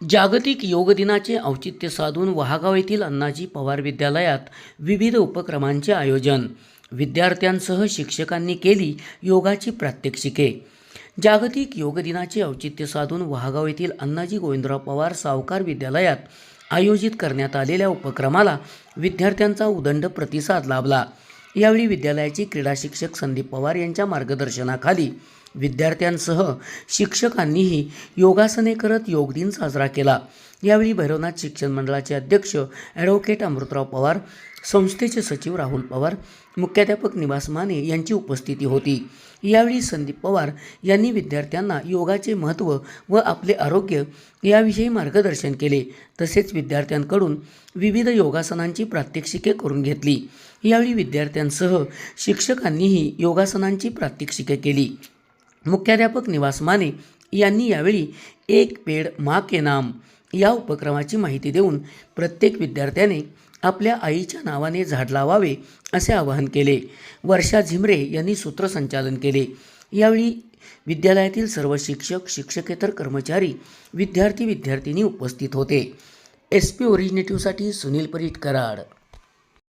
जागतिक योग दिनाचे औचित्य साधून वहागाव येथील अण्णाजी पवार विद्यालयात विविध उपक्रमांचे आयोजन. विद्यार्थ्यांसह शिक्षकांनी केली योगाची प्रात्यक्षिके. जागतिक योग दिनाचे औचित्य साधून वहागाव येथील अण्णाजी गोविंदराव पवार सावकार विद्यालयात आयोजित करण्यात आलेल्या उपक्रमाला विद्यार्थ्यांचा उदंड प्रतिसाद लाभला. यावेळी विद्यालयाचे क्रीडा शिक्षक संदीप पवार यांच्या मार्गदर्शनाखाली विद्यार्थ्यांसह शिक्षकांनीही योगासने करत योग दिन साजरा केला. यावेळी भैरवनाथ शिक्षण मंडळाचे अध्यक्ष ॲडव्होकेट अमृतराव पवार संस्थेचे सचिव राहुल पवार मुख्याध्यापक निवास माने यांची उपस्थिती होती. यावेळी संदीप पवार यांनी विद्यार्थ्यांना योगाचे महत्त्व व आपले आरोग्य याविषयी मार्गदर्शन केले. तसेच विद्यार्थ्यांकडून विविध योगासनांची प्रात्यक्षिके करून घेतली. यावेळी विद्यार्थ्यांसह शिक्षकांनीही योगासनांची प्रात्यक्षिके केली. मुख्याध्यापक निवास माने यांनी यावेळी एक पेड मा के नाम या उपक्रमाची माहिती देऊन प्रत्येक विद्यार्थ्याने आपल्या आईच्या नावाने झाड लावावे असे आवाहन केले. वर्षा झिमरे यांनी सूत्रसंचालन केले. यावेळी विद्यालयातील सर्व शिक्षक शिक्षकेतर कर्मचारी विद्यार्थी विद्यार्थिनी उपस्थित होते. एस पी ओरिजिनेटिव्हसाठी सुनील परीट कराड